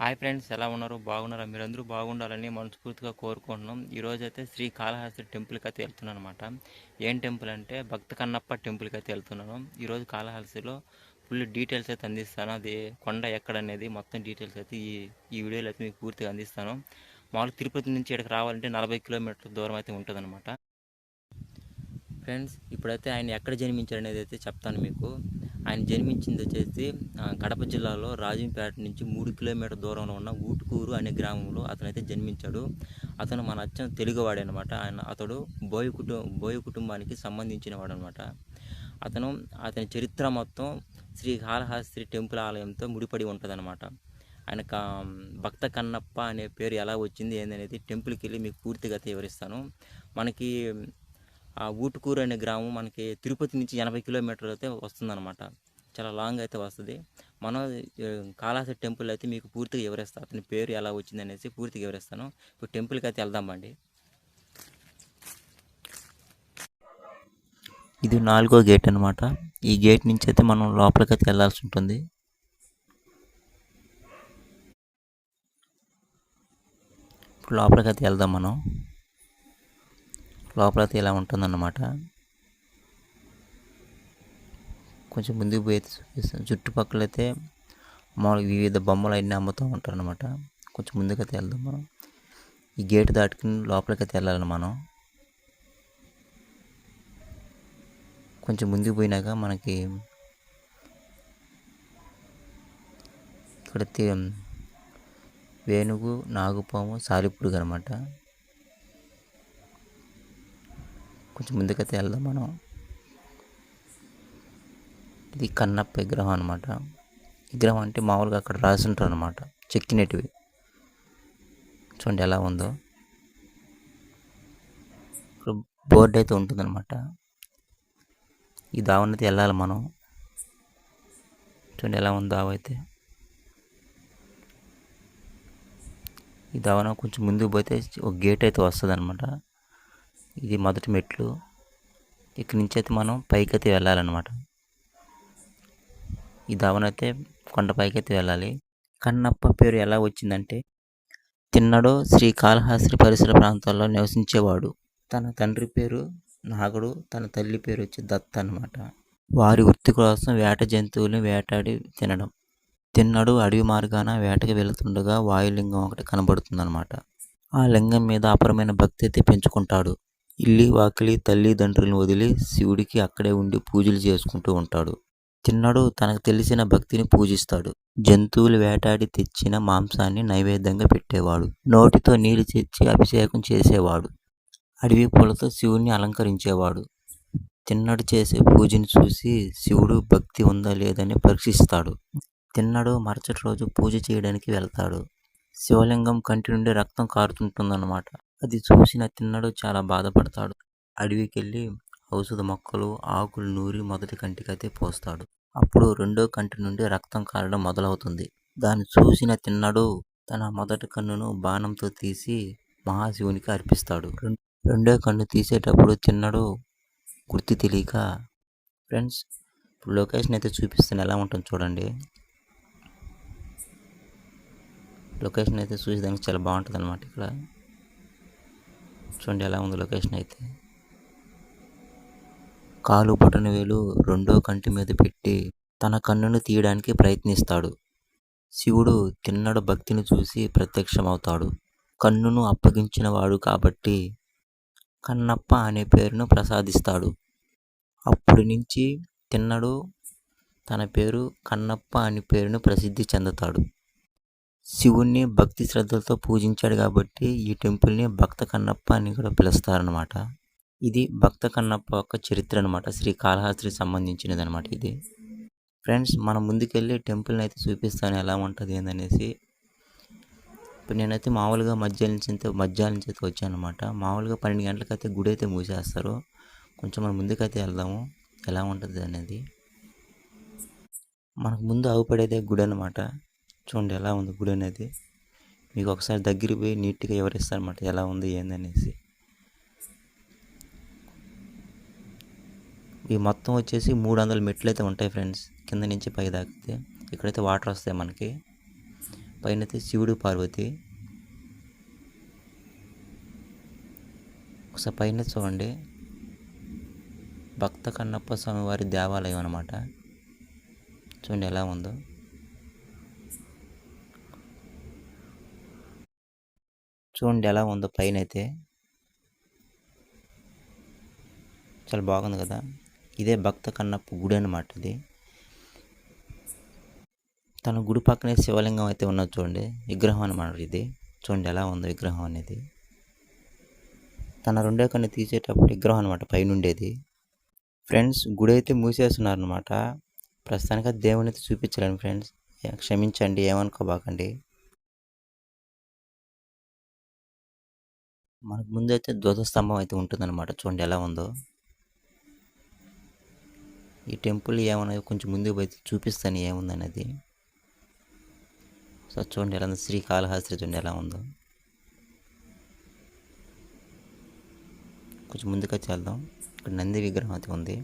Hi friends ఎలా ఉన్నారు? బాగున్నారా? మీరందరూ బాగుండాలని మనస్ఫూర్తిగా కోరుకుంటున్నాం. ఈరోజైతే శ్రీ కాళహస్తి టెంపుల్కి అయితే వెళ్తున్నాను అనమాట ఏం టెంపుల్ అంటే భక్త కన్నప్ప టెంపుల్కి అయితే వెళ్తున్నాను. ఈరోజు కాళహస్తిలో ఫుల్ డీటెయిల్స్ అయితే అందిస్తాను. అది కొండ ఎక్కడ అనేది మొత్తం డీటెయిల్స్ అయితే ఈ ఈ వీడియోలో అయితే మీకు పూర్తిగా అందిస్తాను. మామూలుగా తిరుపతి నుంచి ఇక్కడికి రావాలంటే నలభై కిలోమీటర్ల దూరం అయితే ఉంటుందన్నమాట. ఫ్రెండ్స్ ఇప్పుడైతే ఆయన ఎక్కడ జన్మించారు అనేది అయితే చెప్తాను మీకు. ఆయన జన్మించింది వచ్చేసి కడప జిల్లాలో రాజంపేట నుంచి మూడు కిలోమీటర్ దూరంలో ఉన్న ఊటుకూరు అనే గ్రామంలో అతనైతే జన్మించాడు. అతను మన అచ్చం తెలుగువాడే అనమాట ఆయన అతడు బోయ కుటుంబ బోయ కుటుంబానికి సంబంధించిన వాడు అనమాట అతను అతని చరిత్ర మొత్తం శ్రీ కాళహాస్త్రి టెంపుల్ ఆలయంతో ముడిపడి ఉంటుందన్నమాట. ఆయన భక్త కన్నప్ప అనే పేరు ఎలా వచ్చింది ఏందనేది టెంపుల్కి వెళ్ళి మీకు పూర్తిగా వివరిస్తాను. మనకి ఆ ఊటుకూరు అనే గ్రామం మనకి తిరుపతి నుంచి ఎనభై కిలోమీటర్లు అయితే వస్తుందన్నమాట. చాలా లాంగ్ అయితే వస్తుంది. మనం ఆ, కాళహస్తి టెంపుల్ అయితే మీకు పూర్తిగా వివరిస్తాను అతని పేరు ఎలా వచ్చింది అనేసి పూర్తిగా వివరిస్తాను. ఇప్పుడు టెంపుల్కి అయితే వెళ్దామండి ఇది నాలుగో గేట్ అనమాట ఈ గేట్ నుంచి అయితే మనం లోపలికి అయితే వెళ్ళాల్సి ఉంటుంది. ఇప్పుడు లోపలికి అయితే వెళ్దాం మనం. లోపల అయితే ఇలా ఉంటుందన్నమాట. కొంచెం ముందుకు పోయి అయితే చూపిస్తాను. చుట్టుపక్కల అయితే మామూలుగా వివిధ బొమ్మలు అన్నీ అమ్ముతూ ఉంటారు అనమాట కొంచెం ముందుకైతే వెళ్దాం మనం. ఈ గేట్ దాటుకుని లోపలికైతే వెళ్ళాలి మనం. కొంచెం ముందుకు పోయినాక మనకి ఇక్కడ వేణుగు నాగుపాము సాలిపురుగు అనమాట కొంచెం ముందుకైతే వెళ్దాం మనం. ఇది కన్నప్ప విగ్రహం అనమాట విగ్రహం అంటే మామూలుగా అక్కడ రాసి ఉంటారు అనమాట చెక్కినటివి. చూడండి ఎలా ఉందో. బోర్డు అయితే ఉంటుందన్నమాట. ఈ దావనైతే వెళ్ళాలి మనం. చూడండి ఎలా ఉంది దావ అయితే. ఈ దావన కొంచెం ముందుకు పోతే ఒక గేట్ అయితే వస్తుంది అనమాట ఇది మొదటి మెట్లు. ఇక్కడి నుంచి అయితే మనం పైకి అయితే వెళ్ళాలన్నమాట. ఈ దావన కొండపైకి అయితే వెళ్ళాలి. కన్నప్ప పేరు ఎలా వచ్చిందంటే తిన్నడు శ్రీ కాళహస్తి పరిసర ప్రాంతాల్లో నివసించేవాడు. తన తండ్రి పేరు నాగుడు తన తల్లి పేరు వచ్చి దత్త అనమాట వారి వృత్తి కోసం వేట జంతువుల్ని వేటాడి తినడం. తిన్నడు అడవి మార్గాన వేటకి వెళుతుండగా వాయులింగం ఒకటి కనబడుతుందన్నమాట. ఆ లింగం మీద అపరమైన భక్తి అయితే పెంచుకుంటాడు. ఇల్లి వాకిలి తల్లిదండ్రులను వదిలి శివుడికి అక్కడే ఉండి పూజలు చేసుకుంటూ ఉంటాడు. తిన్నడు తనకు తెలిసిన భక్తిని పూజిస్తాడు. జంతువులు వేటాడి తెచ్చిన మాంసాన్ని నైవేద్యంగా పెట్టేవాడు. నోటితో నీరు తెచ్చి అభిషేకం చేసేవాడు. అడవి పూలతో శివుణ్ణి అలంకరించేవాడు. తిన్నడు చేసే పూజని చూసి శివుడు భక్తి ఉందా లేదని పరీక్షిస్తాడు. తిన్నడు మరుసటి రోజు పూజ చేయడానికి వెళ్తాడు. శివలింగం కంటి నుండి రక్తం కారుతుంటుందన్నమాట. అది చూసిన తిన్నడు చాలా బాధపడతాడు. అడవికి వెళ్ళి ఔషధ మొక్కలు ఆకులు నూరి మొదటి కంటికైతే పోస్తాడు. అప్పుడు రెండో కంటి నుండి రక్తం కారడం మొదలవుతుంది. దాన్ని చూసిన తిన్నడు తన మొదటి కన్నును బాణంతో తీసి మహాశివునికి అర్పిస్తాడు. రెండో కన్ను తీసేటప్పుడు తిన్నడు గుర్తు తెలియక ఫ్రెండ్స్ ఇప్పుడు లొకేషన్ అయితే చూపిస్తాను. ఎలా ఉంటుంది చూడండి. లొకేషన్ అయితే చూసేదానికి చాలా బాగుంటుంది అనమాట ఇక్కడ. చూడండి ఎలా ఉంది లొకేషన్ అయితే. కాలు బొటనవేలు రెండో కంటి మీద పెట్టి తన కన్నును తీయడానికి ప్రయత్నిస్తాడు. శివుడు తిన్నడు భక్తిని చూసి ప్రత్యక్షమవుతాడు. కన్నును అప్పగించినవాడు కాబట్టి కన్నప్ప అనే పేరును ప్రసాదిస్తాడు. అప్పటి నుంచి తిన్నడు తన పేరు కన్నప్ప అనే పేరును ప్రసిద్ధి చెందుతాడు. శివుణ్ణి భక్తి శ్రద్ధలతో పూజించాడు కాబట్టి ఈ టెంపుల్ని భక్త కన్నప్ప అని కూడా పిలుస్తారనమాట ఇది భక్త కన్నప్ప యొక్క చరిత్ర అనమాట శ్రీ కాళహస్తికి సంబంధించినది అనమాట ఇది. ఫ్రెండ్స్ మనం ముందుకెళ్ళి టెంపుల్ని అయితే చూపిస్తాను ఎలా ఉంటుంది ఏందనేసి. ఇప్పుడు నేనైతే మామూలుగా మధ్యాహ్నం నుంచి అయితే మధ్యాహ్నం నుంచి అయితే వచ్చాను అనమాట మామూలుగా పన్నెండు గంటలకైతే గుడి అయితే మూసేస్తారు. కొంచెం మనం ముందుకైతే వెళ్దాము. ఎలా ఉంటుంది అనేది. మనకు ముందు ఆగుపడేదే గుడి అనమాట చూడండి ఎలా ఉంది గుడి అనేది. మీకు ఒకసారి దగ్గరికి పోయి నీట్గా వివరిస్తాను అనమాట ఎలా ఉంది ఏందనేసి. ఇవి మొత్తం వచ్చేసి మూడు వందల మెట్లు అయితే ఉంటాయి ఫ్రెండ్స్. కింద నుంచి పై దాకితే ఇక్కడైతే వాటర్ వస్తాయి మనకి. పైన అయితే శివుడు పార్వతి. ఒకసారి పైన చూడండి. భక్త కన్నప్ప స్వామి వారి దేవాలయం అన్నమాట. చూడండి ఎలా ఉందో. చూడండి ఎలా ఉందో పైన అయితే చాలా బాగుంది కదా. ఇదే భక్త కన్నప్ప గుడి అన్నమాట ఇది. తన గుడి పక్కనే శివలింగం అయితే ఉన్నది చూడండి. విగ్రహం అన్నమాట ఇది. చూడండి ఎలా ఉందో విగ్రహం అనేది. తన రెండో కన్ను తీసేటప్పుడు విగ్రహం అనమాట పైనుండేది. ఫ్రెండ్స్ గుడి అయితే మూసేస్తున్నారు అనమాట ప్రస్తుతానికి దేవుని అయితే చూపించలేను ఫ్రెండ్స్. క్షమించండి ఏమనుకోబాకండి. మనకు ముందు అయితే ధ్వజస్తంభం అయితే ఉంటుందన్నమాట. చూడండి ఎలా ఉందో. ఈ టెంపుల్ ఏమన్నది కొంచెం ముందుకు పోయి చూపిస్తాను ఏముందనేది. సో చూడండి ఎలా ఉంది శ్రీకాళహస్తి చూడండి ఎలా ఉందో. కొంచెం ముందుకు వచ్చి వెళ్దాం. ఇక్కడ నంది విగ్రహం అయితే ఉంది.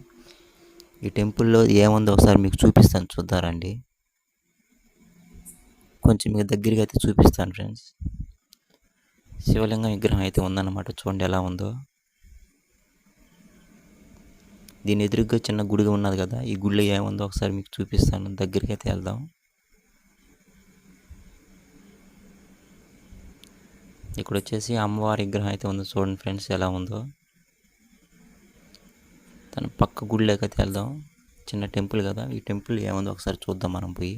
ఈ టెంపుల్లో ఏముందో ఒకసారి మీకు చూపిస్తాను చూద్దారండి. కొంచెం మీకు దగ్గరికి అయితే చూపిస్తాను ఫ్రెండ్స్. శివలింగం విగ్రహం అయితే ఉందన్నమాట చూడండి ఎలా ఉందో. దీని ఎదురుగా చిన్న గుడిగా ఉన్నది కదా ఈ గుడిలో ఏముందో ఒకసారి మీకు చూపిస్తాను. దగ్గరికి అయితే వెళ్దాం. ఇక్కడ వచ్చేసి అమ్మవారి విగ్రహం అయితే ఉంది చూడండి ఫ్రెండ్స్ ఎలా ఉందో. తన పక్క గుడిలోకి అయితే వెళ్దాం. చిన్న టెంపుల్ కదా ఈ టెంపుల్ ఏముందో ఒకసారి చూద్దాం మనం పోయి.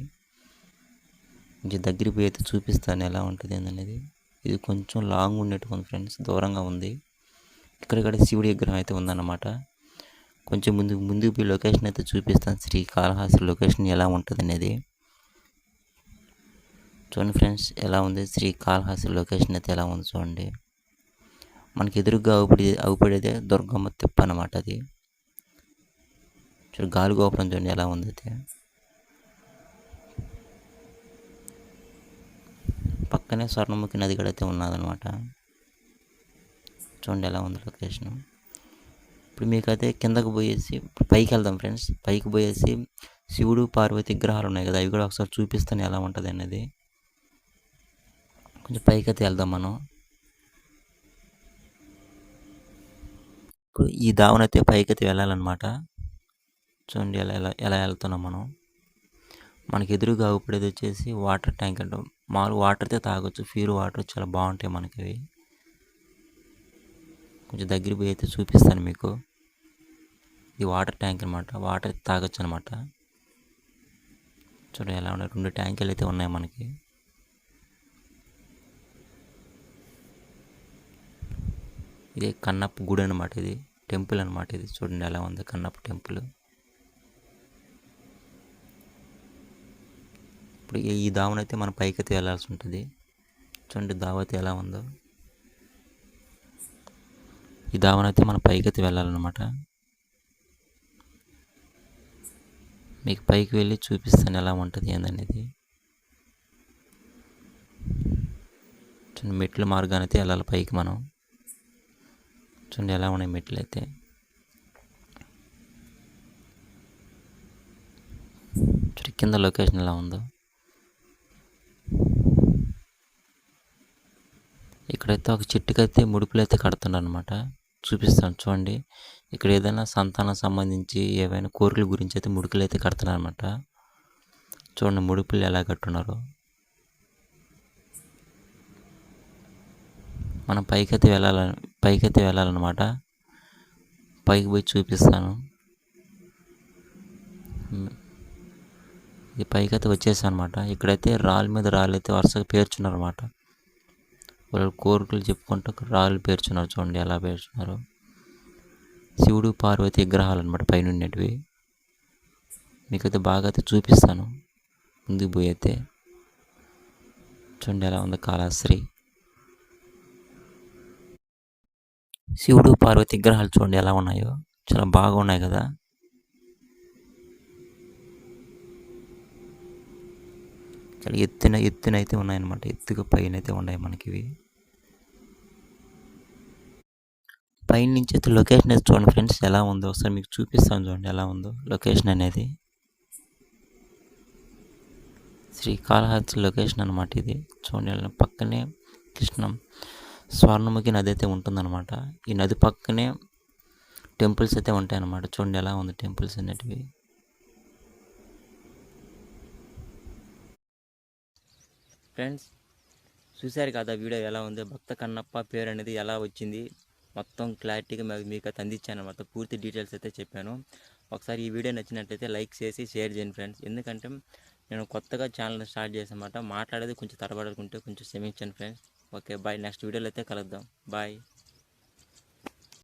కొంచెం దగ్గరికి పోయి అయితే చూపిస్తాను ఎలా ఉంటుంది అనేది ఇది కొంచెం లాంగ్ ఉన్నట్టు ఉంది ఫ్రెండ్స్ దూరంగా ఉంది. ఇక్కడ శివుడి విగ్రహం అయితే ఉందన్నమాట. కొంచెం ముందుకు ముందుకు పోయి లొకేషన్ అయితే చూపిస్తాను. శ్రీ లొకేషన్ ఎలా ఉంటుంది అనేది. చూడండి ఫ్రెండ్స్ ఎలా ఉంది? శ్రీ లొకేషన్ అయితే ఎలా ఉంది చూడండి. మనకి ఎదురుగా అవుపడి అవుపడేదే దుర్గమ్మ తిప్ప అన్నమాట అది. చూడు గాలి గోపురం చూడండి ఎలా ఉంది అయితే. పక్కనే స్వర్ణముఖి నది కూడా అయితే ఉన్నదనమాట చూడండి ఎలా ఉంది లొకేషన్ ఇప్పుడు మీకైతే కిందకు పోయేసి పైకి వెళ్దాం ఫ్రెండ్స్. పైకి పోయేసి శివుడు పార్వతి విగ్రహాలు ఉన్నాయి కదా అవి కూడా ఒకసారి చూపిస్తాను ఎలా ఉంటుంది అనేది. కొంచెం పైకి అయితే వెళ్దాం మనం. ఇప్పుడు ఈ దావనైతే పైకి అయితే వెళ్ళాలన్నమాట. చూడండి ఎలా ఎలా ఎలా వెళ్తున్నాం మనం. మనకి ఎదురుగా అవుపడేది వచ్చేసి వాటర్ ట్యాంక్ అంటాం. మామూలు వాటర్ అయితే తాగొచ్చు ప్యూర్ వాటర్ చాలా బాగుంటాయి మనకి అవి. కొంచెం దగ్గర పోయి అయితే చూపిస్తాను మీకు. ఇది వాటర్ ట్యాంక్ అనమాట వాటర్ తాగొచ్చు అనమాట చూడండి ఎలా ఉన్నాయి. రెండు ట్యాంకులు అయితే ఉన్నాయి మనకి. ఇది కన్నప్ప గుడి అనమాట ఇది. టెంపుల్ అనమాట ఇది. చూడండి ఎలా ఉంది కన్నప్ప టెంపుల్. ఇప్పుడు ఈ- దావనైతే మనం పైకి అయితే వెళ్ళాల్సి ఉంటుంది. చూడండి దావ అయితే ఎలా ఉందో. ఈ దావన అయితే మనం పైకి అయితే వెళ్ళాలన్నమాట. మీకు పైకి వెళ్ళి చూపిస్తాను ఎలా ఉంటుంది ఏందనేది. చూడండి మెట్ల మార్గాన్ని అయితే వెళ్ళాలి పైకి మనం. చూడండి ఎలా ఉన్నాయి మెట్లు అయితే. చూడండి కింద లొకేషన్ ఎలా ఉందో. ఇక్కడైతే ఒక చెట్టుకైతే ముడుపులు అయితే కడుతున్నారు అనమాట చూపిస్తాను. చూడండి. ఇక్కడ ఏదైనా సంతానం సంబంధించి ఏవైనా కోరికల గురించి అయితే ముడుకులు అయితే కడుతున్నారు అనమాట చూడండి ముడుపులు ఎలా కట్టున్నారో. మనం పైకైతే వెళ్ళాల పైకైతే వెళ్ళాలన్నమాట. పైకి పోయి చూపిస్తాను. ఇది ఇది పైకైతే వచ్చేసాను అనమాట ఇక్కడైతే రాళ్ళ మీద రాళ్ళు అయితే వరుసగా పేర్చున్నారన్నమాట. వాళ్ళు కోరికలు చెప్పుకుంటూ రాళ్ళు పేర్చున్నారు చూడండి ఎలా పేర్చున్నారు. శివుడు పార్వతి విగ్రహాలు అనమాట పైన ఉండేటివి మీకైతే బాగా అయితే చూపిస్తాను. ముందుకు పోయితే అయితే చూడండి ఎలా ఉంది కాళాశ్రీ. శివుడు పార్వతి విగ్రహాలు చూడండి ఎలా ఉన్నాయో. చాలా బాగా ఉన్నాయి కదా. చాలా ఎత్తున ఎత్తున అయితే ఉన్నాయన్నమాట. ఎత్తుగా పైన అయితే ఉన్నాయి మనకి ఇవి. పైన నుంచి అయితే లొకేషన్ అయితే చూడండి ఫ్రెండ్స్ ఎలా ఉందో ఒకసారి మీకు చూపిస్తాను చూడండి ఎలా ఉందో లొకేషన్ అనేది. శ్రీకాళహస్తి లొకేషన్ అనమాట ఇది. చూడండి పక్కనే కృష్ణం స్వర్ణముఖి నది అయితే ఉంటుందన్నమాట. ఈ నది పక్కనే టెంపుల్స్ అయితే ఉంటాయన్నమాట. చూడండి ఎలా ఉంది టెంపుల్స్ అనేటివి. ఫ్రెండ్స్ చూశారు కదా వీడియో ఎలా ఉంది? భక్త కన్నప్ప పేరు అనేది ఎలా వచ్చింది? మొత్తం క్లారిటీగా మీకు అందించాను అనమాట. పూర్తి డీటెయిల్స్ అయితే చెప్పాను. ఒకసారి ఈ వీడియో నచ్చినట్లయితే లైక్ చేసి షేర్ చేయండి ఫ్రెండ్స్ ఎందుకంటే నేను కొత్తగా ఛానల్ స్టార్ట్ చేసామాట మాట్లాడేది కొంచెం తడబడుకుంటే కొంచెం క్షమించండి ఫ్రెండ్స్ ఓకే బాయ్ నెక్స్ట్ వీడియోలో అయితే కలుద్దాం. బాయ్